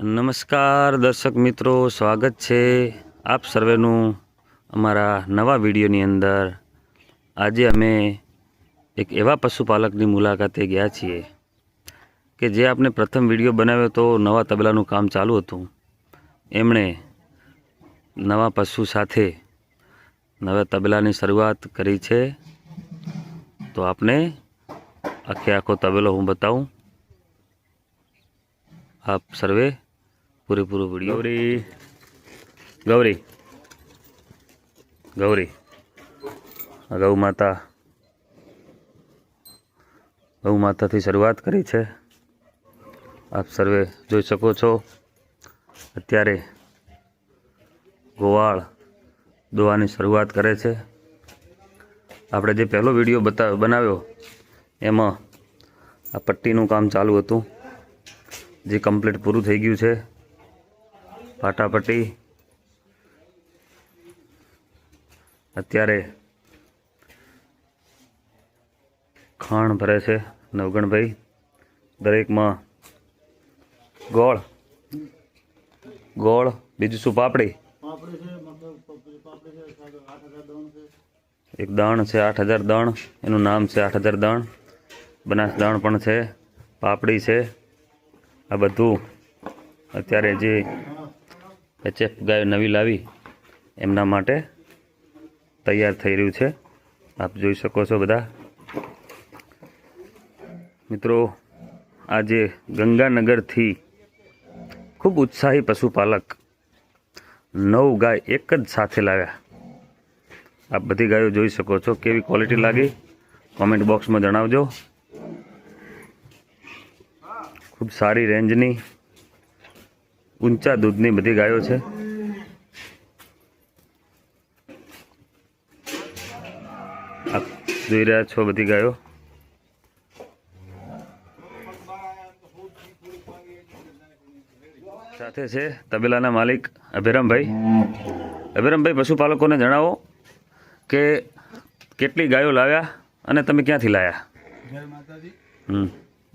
નમસ્કાર દર્શક મિત્રો, સ્વાગત છે આપ સર્વેનું અમારા નવા વિડીયોની અંદર. આજે અમે એક એવા પશુપાલકની મુલાકાતે ગયા છીએ કે જે આપણે પ્રથમ વીડિયો બનાવ્યો તો નવા તબલાનું કામ ચાલુ હતું. એમણે નવા પશુ સાથે નવા તબલાની શરૂઆત કરી છે. તો આપને આખે આખો તબેલો હું બતાવું. આપ સર્વે પૂરેપૂરો વીડિયો. ગૌરી. ગૌરી. ગૌરી. ગૌ માતા. ગૌ માતાથી શરૂઆત કરી છે. આપ સર્વે જોઈ શકો છો. અત્યારે ગોવાળ દોવાની શરૂઆત કરે છે. આપણે જે પહેલો વીડિયો બતા, બનાવ્યો, એમાં આ પટ્ટીનું કામ ચાલુ હતું. જે કમ્પ્લીટ પૂરું થઈ ગયું છે. પાટાપટ્ટી. અત્યારે ખાણ ભરે છે નવગણભાઈ. દરેકમાં ગોળ. ગોળ, બીજું શું પાપડી? એક દાણ છે આઠ હજાર દણ. એનું નામ છે આઠ હજાર દણ. બનાસ દાણ પણ છે. પાપડી છે. આ બધું અત્યારે જે એચએફ ગાયો નવી લાવી, એમના માટે તૈયાર થઈ રહ્યું છે. આપ જોઈ શકો છો બધા. મિત્રો, આજે ગંગાનગરથી ખૂબ ઉત્સાહી પશુપાલક નવ ગાય એક જ સાથે લાવ્યા. આપ બધી ગાયો જોઈ શકો છો કેવી ક્વોલિટી લાગી. કોમેન્ટ બોક્સમાં જણાવજો. ખૂબ સારી રેન્જની ઊંચા દૂધની બધી ગાયો છે. આપ જોઈ રહ્યા છો બધી ગાયો. સાથે છે તબેલાના માલિક અભિરામભાઈ. અભિરામભાઈ પશુપાલકોને જણાવો કે કેટલી ગાયો લાવ્યા અને તમે ક્યાંથી લાવ્યા જય માતાજી.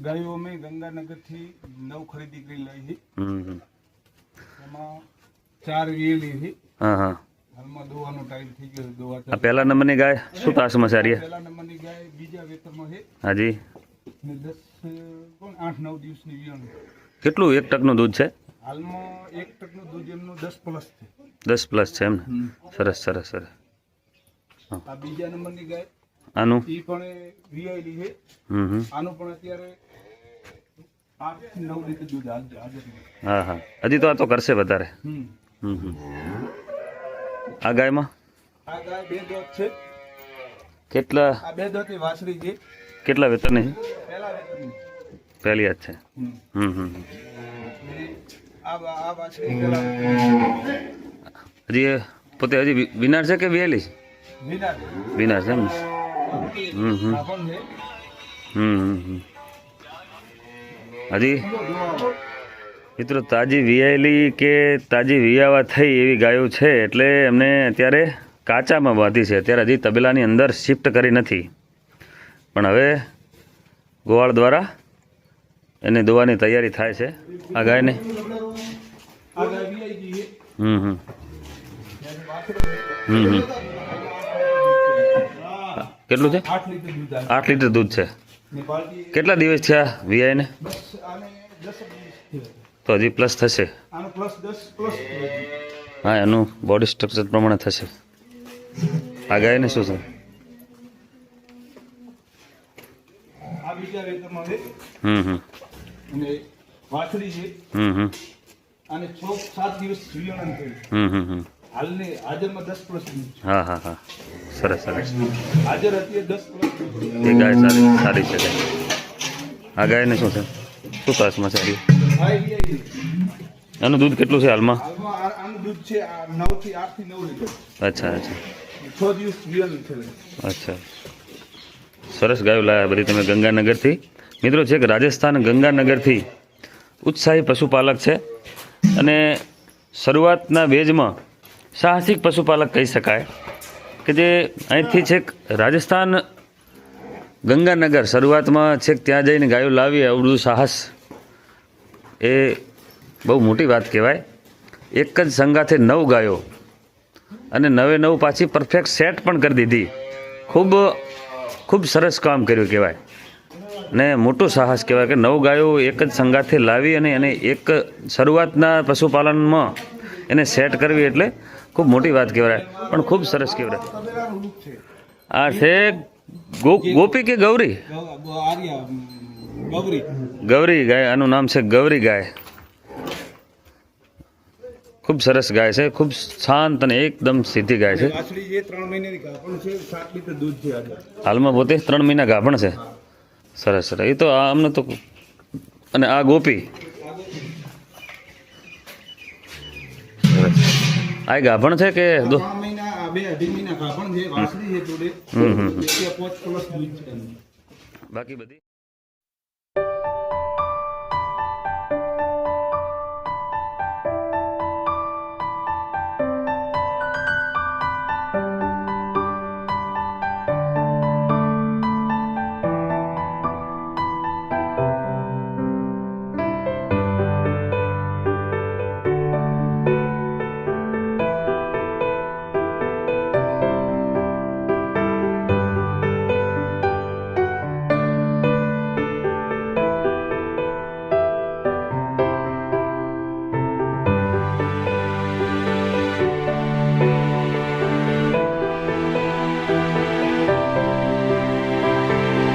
ગાયો અમે ગંગાનગરથી નવ ખરીદી કરી લાવી. એમાં ચાર વેલી છે હા હા. હાલમાં દોવાનો ટાઈમ થઈ ગયો દોવા આ પહેલા નંબરની ગાય શું તાસમાં સારી પહેલા નંબરની ગાય બીજા વેતરમાં છે. હાજી. ને દસ કોણ? આઠ નવ દિવસની વિયાણી કેટલું એક ટકનું દૂધ છે? હાલમાં એક ટકનું દૂધ એમનું દસ પ્લસ છે. દસ પ્લસ છે એમ સરસ સરસ સરસ. આ બીજા નંબરની ગાય આનું? એ પણ વીઆઈડી છે. આનું પણ અત્યારે આઠથી નવ લીટર દૂધ હાજર હાજર છે. હા હા. હજી તો આ તો કરશે વધારે. આ ગાયમાં? કેટલા? કેટલા વેતરની પહેલા વાત છે. હમ હમ હજી પોતે હજી વિનાર છે કે વેલી વિનાર છે એમ હમ. હમ હમ હમ. હજી? મિત્રો તાજી વિયાયેલી કે તાજી વિયાવા થઈ એવી ગાયો છે એટલે એમને અત્યારે કાચામાં બાંધી છે. અત્યારે હજી તબેલાની અંદર શિફ્ટ કરી નથી. પણ હવે ગોવાળ દ્વારા એને દોવાની તૈયારી થાય છે. આ ગાયને? હમ હમ. હમ હમ. કેટલું છે. આઠ લીટર દૂધ છે. કેટલા દિવસ થયા વિયાઈને બસ આને દસ જ દિવસ થયા. તો હજી પ્લસ થશે? હા એનું બોડી સ્ટ્રક્ચર પ્રમાણે થશે. આ ગાયને શું છે? હમ હમ. વાછડી છે. હમ હમ. આને છ સાત દિવસ વિયાણન થયું. હમ હમ હમ. હાજરમાં દસ પ્લસ હા હા હા. સરસ સરસ. હાજર અત્યારે દસ પ્લસ એ ગાય સારી સારી છે. ગાય આ ગાયને શું છે? શું તાસમાં સારી આ એ વિયાઈ ગઈ. એનું દૂધ કેટલું છે હાલમાં? આનું દૂધ છે 9 થી 8 થી 9 લીટર અચ્છા અચ્છા. છ દિવસ વિયાણન થયેલું અચ્છા. સરસ ગાયો લાયા બધી તમે ગંગાનગરથી. મિત્રો છે કે રાજસ્થાન ગંગાનગરથી ઉત્સાહી પશુપાલક છે અને શરૂઆતના બેજમાં સાહસિક પશુપાલક કહી શકાય કે જે અહીંથી છેક રાજસ્થાન ગંગાનગર શરૂઆતમાં છેક ત્યાં જઈને ગાયો લાવી, આવડું સાહસ એ બહુ મોટી વાત કહેવાય. એક જ સંગાથે નવ ગાયો અને નવે નવ પાછી પરફેક્ટ સેટ પણ કરી દીધી. ખૂબ ખૂબ સરસ કામ કર્યું કહેવાય. ને મોટું સાહસ કહેવાય કે નવ ગાયો એક જ સંગાથે લાવી અને એને એક શરૂઆતના પશુપાલનમાં એને સેટ કરવી એટલે ખૂબ મોટી વાત કહેવાય. પણ ખૂબ સરસ કહેવાય. આ છે ગોપી કે ગૌરી? ગૌરી. ગૌરી ગાય આનું નામ છે ગૌરી ગાય. ખૂબ સરસ ગાય છે ખૂબ શાંત અને એકદમ સીધી ગાય છે. હાલમાં પોતે ત્રણ મહિના ગાભણ છે. સરસ સરસ. એ તો આ અમને તો અને આ ગોપી. આ ગાભણ છે કે. બાકી બધી?